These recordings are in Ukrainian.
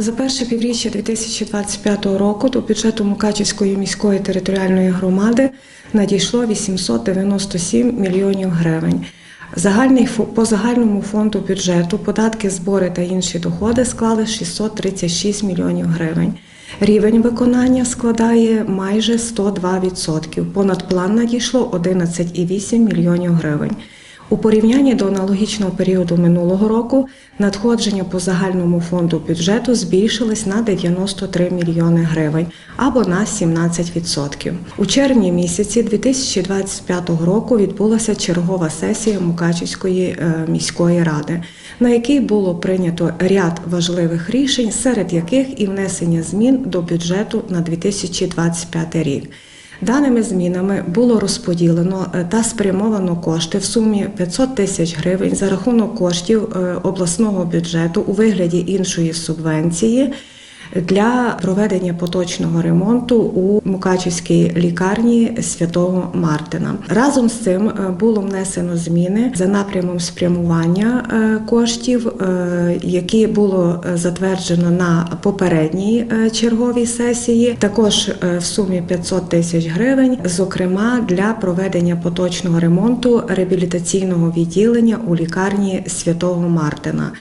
За перше півріччя 2025 року до бюджету Мукачівської міської територіальної громади надійшло 897 мільйонів гривень. По загальному фонду бюджету податки, збори та інші доходи склали 636 мільйонів гривень. Рівень виконання складає майже 102%. Понад план надійшло 11,8 мільйонів гривень. У порівнянні до аналогічного періоду минулого року надходження по загальному фонду бюджету збільшились на 93 мільйони гривень або на 17%. У червні місяці 2025 року відбулася чергова сесія Мукачівської е, міської ради, на якій було прийнято ряд важливих рішень, серед яких і внесення змін до бюджету на 2025 рік. Даними змінами було розподілено е, та спрямовано кошти в сумі 500 тисяч гривень за рахунок коштів е, обласного бюджету у вигляді іншої субвенції для проведення поточного ремонту у Мукачівській лікарні святого Мартина. Разом з цим е, було внесено зміни за напрямом спрямування е, коштів, е, які було затверджено на попередній черговій сесії. Також в сумі 500 тисяч гривень, зокрема для проведення поточного ремонту реабілітаційного відділення у лікарні святого Мартина.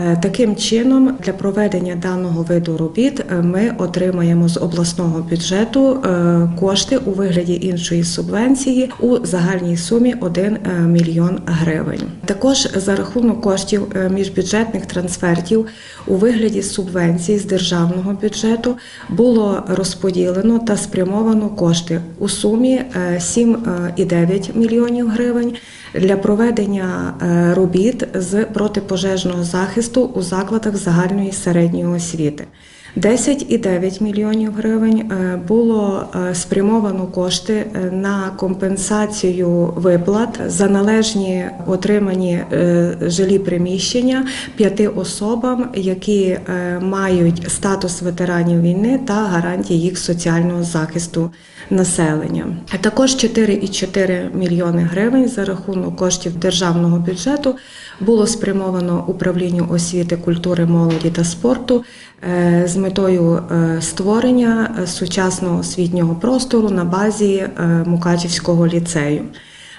Е, Таким чином, для проведення даного виду робіт е, ми отримаємо з обласного бюджету е, кошти у вигляді іншої субвенції у загальній сумі 1 е, мільйон гривень. Також за рахунок коштів міжбюджетних трансфертів у вигляді субвенцій з державного бюджету було розподілено та спрямовано кошти у сумі е, 7,9 мільйонів гривень для проведення робіт з протипожежного захисту у закладах загальної середньої освіти. 10,9 мільйонів гривень е, було е, спрямовано кошти е, на компенсацію виплат за належні отримані жилі приміщення п'яти особам, які мають статус ветеранів війни та гарантії їх соціального захисту населення. Також 4,4 мільйони гривень за рахунок коштів державного бюджету було спрямовано управлінню освіти, культури, молоді та спорту з метою е, створення е, сучасного освітнього простору на базі е, Мукачівського ліцею.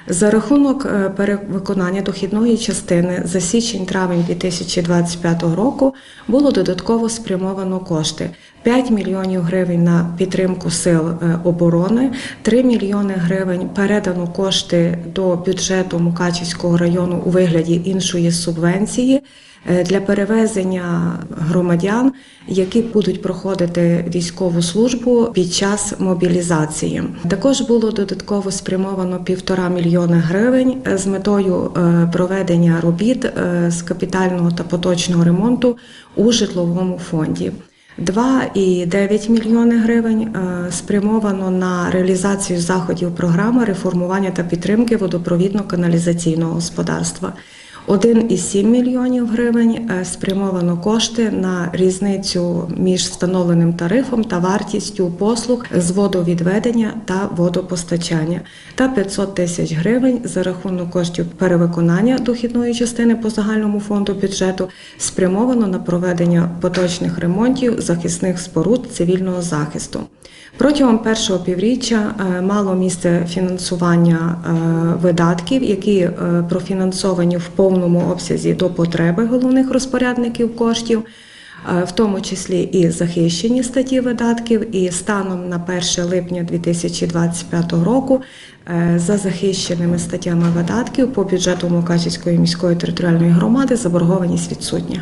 За рахунок перевиконання дохідної частини за січень-травень 2025 року було додатково спрямовано кошти 5 мільйонів гривень на підтримку сил е, оборони, 3 мільйони гривень передано кошти до бюджету Мукачівського району у вигляді іншої субвенції е, для перевезення громадян, які будуть проходити військову службу під час мобілізації. Також було додатково спрямовано півтора мільйони гривень е, з метою проведення робіт з капітального та поточного ремонту у житловому фонді. 2,9 мільйони гривень е, спрямовано на реалізацію заходів програми реформування та підтримки водопровідно-каналізаційного господарства. 1,7 мільйонів гривень е, спрямовано кошти на різницю між встановленим тарифом та вартістю послуг з водовідведення та водопостачання, та 500 тисяч гривень за рахунок коштів перевиконання дохідної частини по загальному фонду бюджету спрямовано на проведення поточних ремонтів захисних споруд цивільного захисту. Протягом першого півріччя е, мало місце фінансування е, видатків, які профінансовані в повному обсязі до потреби головних розпорядників коштів, е, в тому числі і захищені статті видатків. І станом на 1 липня 2025 року е, за захищеними статтями видатків по бюджету Мукачівської міської територіальної громади заборгованість відсутня.